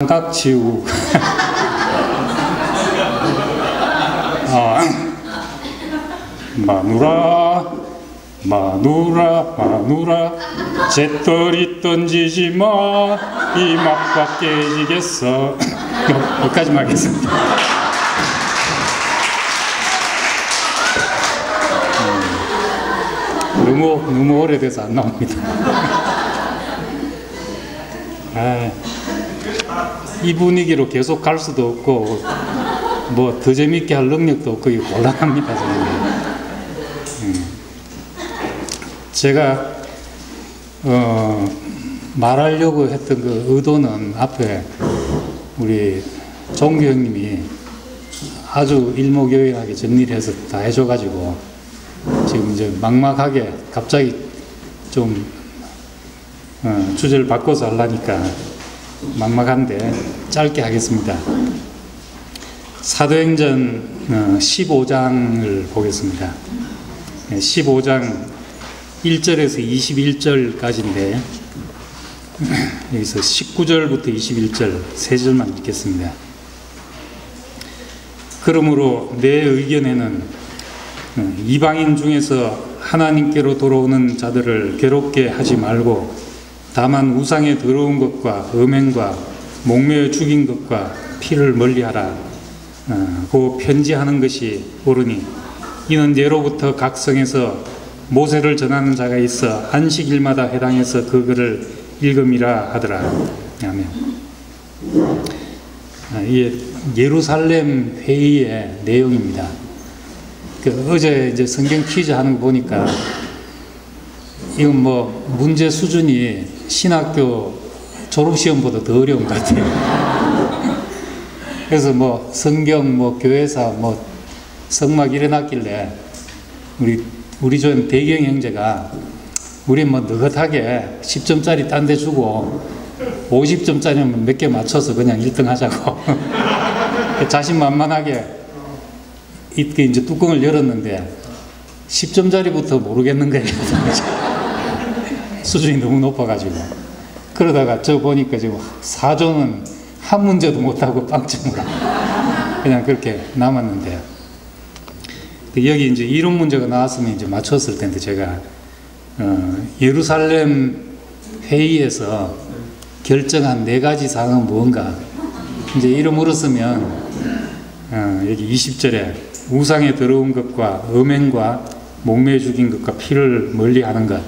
삼각지우. 아, 마누라 마누라 마누라. 재떨이 던지지 마이 막박 깨지겠어. 여기까지만 하겠습니다. 음, 너무 너무 오래돼서 안 나옵니다. 아, 이 분위기로 계속 갈 수도 없고 뭐 더 재밌게 할 능력도 없고 곤란합니다. 음. 제가 어, 말하려고 했던 그 의도는 앞에 우리 종규 형님이 아주 일목요연하게 정리를 해서 다 해줘가지고 지금 이제 막막하게 갑자기 좀 어, 주제를 바꿔서 하려니까 막막한데 짧게 하겠습니다. 사도행전 15장을 보겠습니다. 15장 1절에서 21절까지인데 여기서 19절부터 21절 세 절만 읽겠습니다. 그러므로 내 의견에는 어, 이방인 중에서 하나님께로 돌아오는 자들을 괴롭게 하지 말고 다만 우상에 더러운 것과 음행과 목매어 죽인 것과 피를 멀리하라. 어, 고 편지하는 것이 옳으니 이는 예로부터 각 성에서 모세를 전하는 자가 있어 안식일마다 해당해서 그 글을 읽음이라 하더라. 아멘. 아, 이게 예루살렘 회의의 내용입니다. 그 어제 이제 성경 퀴즈 하는 거 보니까 이건 뭐 문제 수준이 신학교 졸업시험보다 더 어려운 것 같아요. 그래서 뭐 성경, 뭐 교회사, 뭐 성막 일어났길래 우리 우리 좀 대경 형제가 우리 뭐 느긋하게 10점짜리 딴 데 주고 50점짜리면 몇 개 맞춰서 그냥 1등 하자고 자신만만하게 이렇게 이제 뚜껑을 열었는데 10점짜리부터 모르겠는 거예요. 수준이 너무 높아가지고. 그러다가 저 보니까 지금 사조는 한 문제도 못하고 빵점으로 그냥 그렇게 남았는데. 여기 이제 이론 문제가 나왔으면 이제 맞췄을 텐데 제가 어, 예루살렘 회의에서 결정한 네 가지 사항은 무언가 이제 이름 물었으면 어, 여기 20절에 우상에 들어온 것과 음행과 목매 죽인 것과 피를 멀리하는 것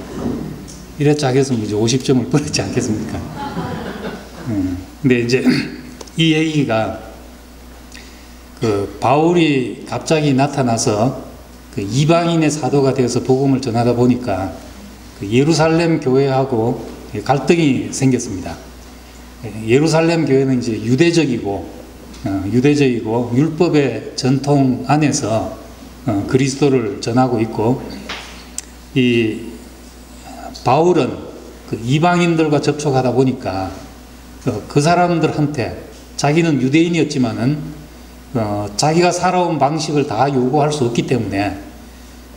이래 짜겠으면 이제 50점을 뿌렸지 않겠습니까? 음, 근데 이제 이 얘기가 그 바울이 갑자기 나타나서 그 이방인의 사도가 되어서 복음을 전하다 보니까 그 예루살렘 교회하고 갈등이 생겼습니다. 예루살렘 교회는 이제 유대적이고 어, 유대적이고 율법의 전통 안에서 어, 그리스도를 전하고 있고 이 바울은 그 이방인들과 접촉하다 보니까 그, 그 사람들한테 자기는 유대인이었지만은 어, 자기가 살아온 방식을 다 요구할 수 없기 때문에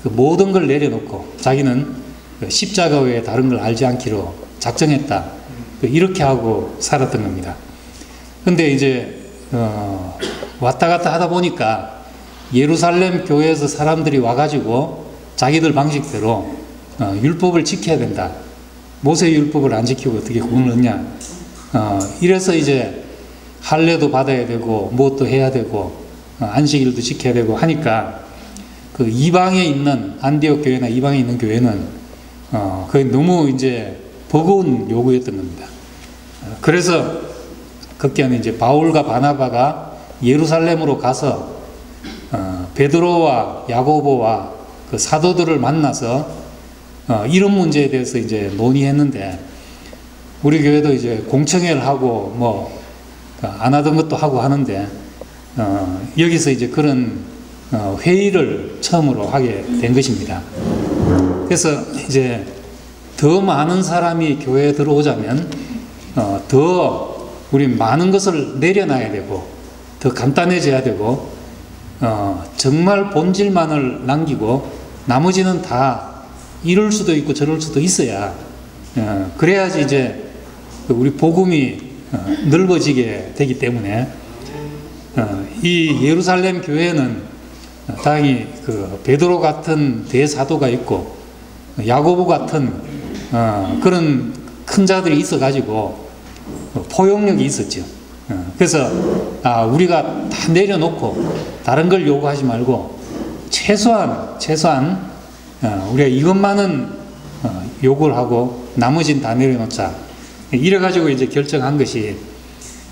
그 모든 걸 내려놓고 자기는 그 십자가 외에 다른 걸 알지 않기로 작정했다. 그 이렇게 하고 살았던 겁니다. 근데 이제 어, 왔다 갔다 하다 보니까 예루살렘 교회에서 사람들이 와가지고 자기들 방식대로 어, 율법을 지켜야 된다. 모세 율법을 안 지키고 어떻게 구원을 얻냐. 어, 이래서 이제 할례도 받아야 되고 무엇도 해야 되고 어, 안식일도 지켜야 되고 하니까 그 이방에 있는 안디옥 교회나 이방에 있는 교회는 어, 거의 너무 이제 버거운 요구였던 겁니다. 어, 그래서 그때는 이제 바울과 바나바가 예루살렘으로 가서 어, 베드로와 야고보와 그 사도들을 만나서 어, 이런 문제에 대해서 이제 논의했는데 우리 교회도 이제 공청회를 하고 뭐 안 하던 것도 하고 하는데 어, 여기서 이제 그런 어, 회의를 처음으로 하게 된 것입니다. 그래서 이제 더 많은 사람이 교회에 들어오자면 어, 더 우리 많은 것을 내려놔야 되고 더 간단해져야 되고 어, 정말 본질만을 남기고 나머지는 다 이럴 수도 있고 저럴 수도 있어야 어, 그래야지 이제 우리 복음이 어, 넓어지게 되기 때문에 어, 이 예루살렘 교회는 다행히 그 베드로 같은 대사도가 있고 야고보 같은 어, 그런 큰 자들이 있어 가지고 포용력이 있었죠. 어, 그래서 아, 우리가 다 내려놓고 다른 걸 요구하지 말고 최소한 최소한 어, 우리가 이것만은 어, 요구를 하고 나머지는 다 내려놓자. 이래 가지고 이제 결정한 것이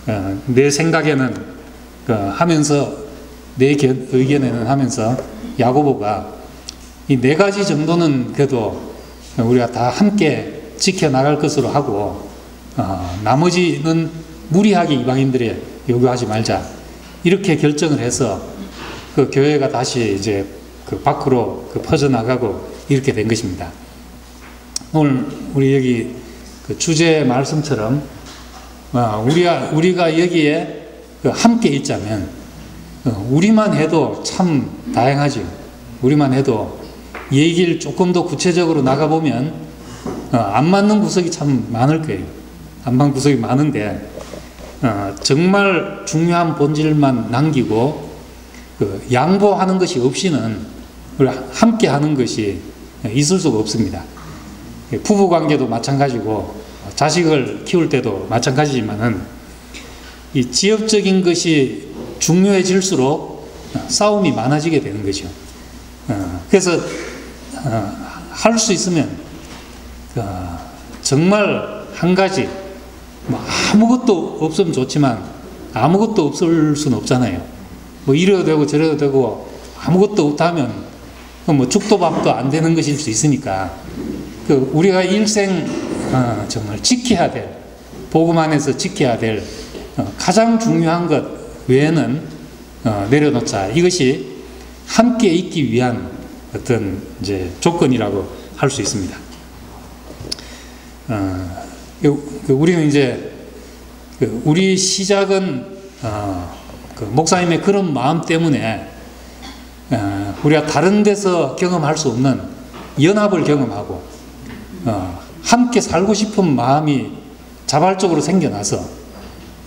어, 내 생각에는 그 하면서 내 견- 의견에는 하면서 야고보가 이 네 가지 정도는 그래도 우리가 다 함께 지켜 나갈 것으로 하고 어, 나머지는 무리하게 이방인들에 요구하지 말자 이렇게 결정을 해서 그 교회가 다시 이제 그 밖으로 그 퍼져 나가고 이렇게 된 것입니다. 오늘 우리 여기 그 주제 말씀처럼 어, 우리가 우리가 여기에 그 함께 있자면 어, 우리만 해도 참 다양하죠. 우리만 해도 얘기를 조금 더 구체적으로 나가 보면 어, 안 맞는 구석이 참 많을 거예요. 안 맞는 구석이 많은데 어, 정말 중요한 본질만 남기고 그 양보하는 것이 없이는 함께 하는 것이 있을 수가 없습니다. 부부 관계도 마찬가지고 자식을 키울 때도 마찬가지지만은 이 지역적인 것이 중요해질수록 싸움이 많아지게 되는 거죠. 어, 그래서 할 수 있으면 어, 정말 한 가지 뭐 아무것도 없으면 좋지만 아무것도 없을 수는 없잖아요. 뭐 이래도 되고 저래도 되고 아무것도 없다면 뭐 죽도 밥도 안 되는 것일 수 있으니까 그 우리가 일생 어, 정말 지켜야 될 복음 안에서 지켜야 될 어, 가장 중요한 것 외에는 어, 내려놓자 이것이 함께 있기 위한 어떤 이제 조건이라고 할 수 있습니다. 어, 그- 그 우리는 이제 그 우리 시작은 어, 그 목사님의 그런 마음 때문에 어, 우리가 다른 데서 경험할 수 없는 연합을 경험하고 어, 함께 살고 싶은 마음이 자발적으로 생겨나서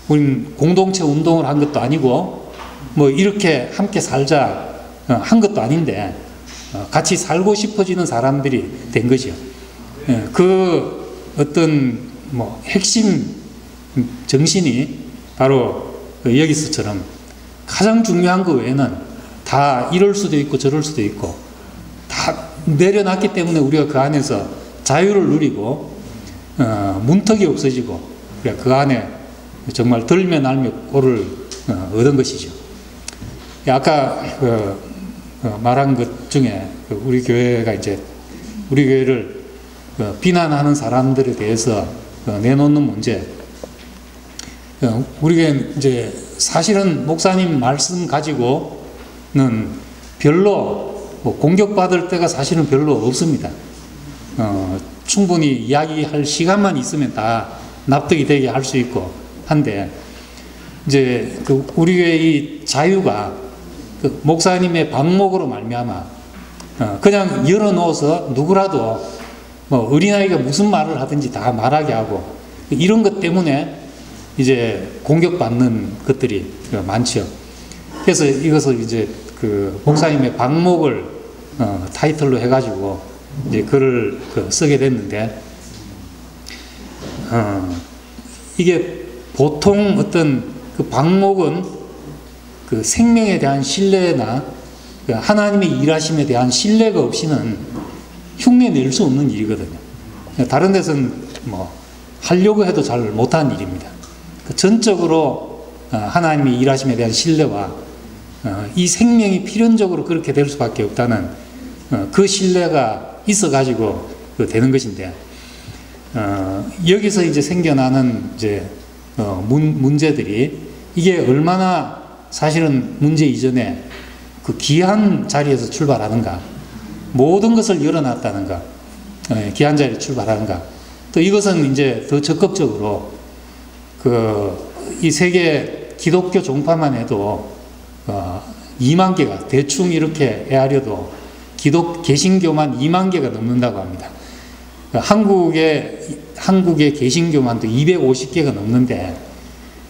우리는 공동체 운동을 한 것도 아니고 뭐 이렇게 함께 살자 어, 한 것도 아닌데 어, 같이 살고 싶어지는 사람들이 된 거죠. 예, 그 어떤 뭐 핵심 정신이 바로 그 여기서처럼 가장 중요한 거 외에는 다 이럴 수도 있고 저럴 수도 있고 다 내려놨기 때문에 우리가 그 안에서 자유를 누리고 어, 문턱이 없어지고 우리가 그 안에 정말 들며 날며 꼴을 어, 얻은 것이죠. 아까 그, 그 말한 것 중에 그 우리 교회가 이제 우리 교회를 그 비난하는 사람들에 대해서 어, 내놓는 문제. 어, 우리 교회 이제 사실은 목사님 말씀 가지고 는 별로 뭐 공격받을 때가 사실은 별로 없습니다. 어, 충분히 이야기할 시간만 있으면 다 납득이 되게 할 수 있고 한데 이제 그 우리 교회 이 자유가 그 목사님의 방목으로 말미암아 어, 그냥 열어놓아서 누구라도 뭐 어린아이가 무슨 말을 하든지 다 말하게 하고 이런 것 때문에 이제 공격받는 것들이 많죠. 그래서 이것을 이제 그 목사님의 방목을 어, 타이틀로 해가지고 이제 글을 그 쓰게 됐는데 어, 이게 보통 어떤 그 방목은 그 생명에 대한 신뢰나 그 하나님의 일하심에 대한 신뢰가 없이는 흉내 낼 수 없는 일이거든요. 다른 데서는 뭐 하려고 해도 잘 못한 일입니다. 그 전적으로 어, 하나님의 일하심에 대한 신뢰와 어, 이 생명이 필연적으로 그렇게 될 수밖에 없다는 어, 그 신뢰가 있어 가지고 그 되는 것인데 여기서 이제 생겨나는 이제 문, 문제들이 이게 얼마나 사실은 문제 이전에 그 귀한 자리에서 출발하는가 모든 것을 열어놨다는가 귀한 자리에 출발하는가. 또 이것은 이제 더 적극적으로 그 이 세계 기독교 종파만 해도 어 2만 개가 대충 이렇게 헤아려도 기독 개신교만 2만 개가 넘는다고 합니다. 한국의 한국의 개신교만도 250개가 넘는데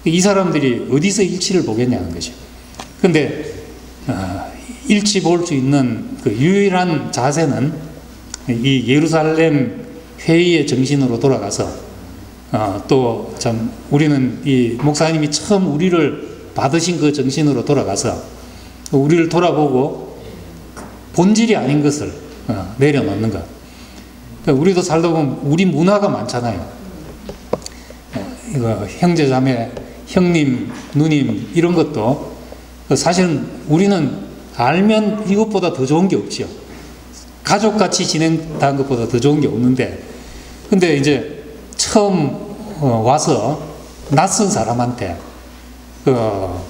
이 사람들이 어디서 일치를 보겠냐는 것이요. 근데 어, 일치 볼 수 있는 그 유일한 자세는 이 예루살렘 회의의 정신으로 돌아가서 어, 또 참 우리는 이 목사님이 처음 우리를 받으신 그 정신으로 돌아가서 우리를 돌아보고 본질이 아닌 것을 어, 내려놓는 것. 그러니까 우리도 살다 보면 우리 문화가 많잖아요. 어, 이거 형제 자매, 형님, 누님 이런 것도 사실은 우리는 알면 이것보다 더 좋은 게 없지요. 가족같이 지낸다는 것보다 더 좋은 게 없는데, 근데 이제 처음 어, 와서 낯선 사람한테 어,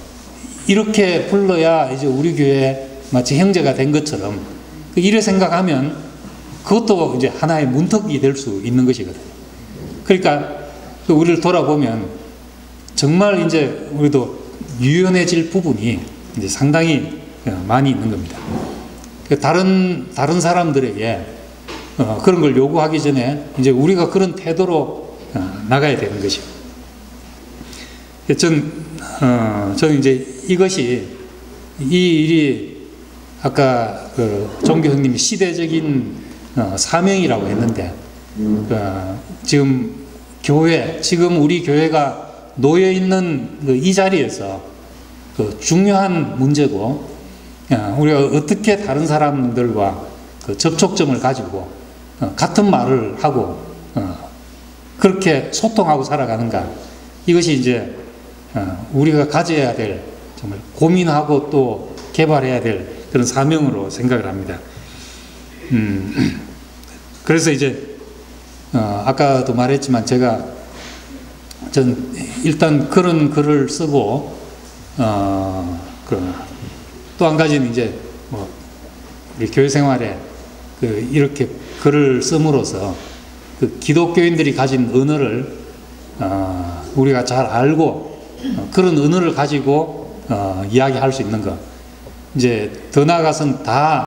이렇게 불러야 이제 우리 교회 마치 형제가 된 것처럼 그 이래 생각하면 그것도 이제 하나의 문턱이 될 수 있는 것이거든요. 그러니까 그 우리를 돌아보면 정말 이제 우리도 유연해질 부분이 이제 상당히 어, 많이 있는 겁니다. 그 다른 다른 사람들에게 어, 그런 걸 요구하기 전에 이제 우리가 그런 태도로 어, 나가야 되는 것이요. 전, 어, 저는 이제 이것이 이 일이 아까 그 종교 형님이 시대적인 어, 사명이라고 했는데 어, 지금 교회 지금 우리 교회가 놓여 있는 그 이 자리에서 그 중요한 문제고 어, 우리가 어떻게 다른 사람들과 그 접촉점을 가지고 어, 같은 말을 하고 어, 그렇게 소통하고 살아가는가. 이것이 이제 어, 우리가 가져야 될 정말 고민하고 또 개발해야 될 그런 사명으로 생각을 합니다. 음, 그래서 이제 어, 아까도 말했지만 제가 전 일단 그런 글을 쓰고 어, 또한 가지는 이제 뭐 우리 교회 생활에 그 이렇게 글을 씀으로써 그 기독교인들이 가진 언어를 어, 우리가 잘 알고 어, 그런 언어를 가지고 어, 이야기할 수 있는 것. 이제 더 나아가서는 다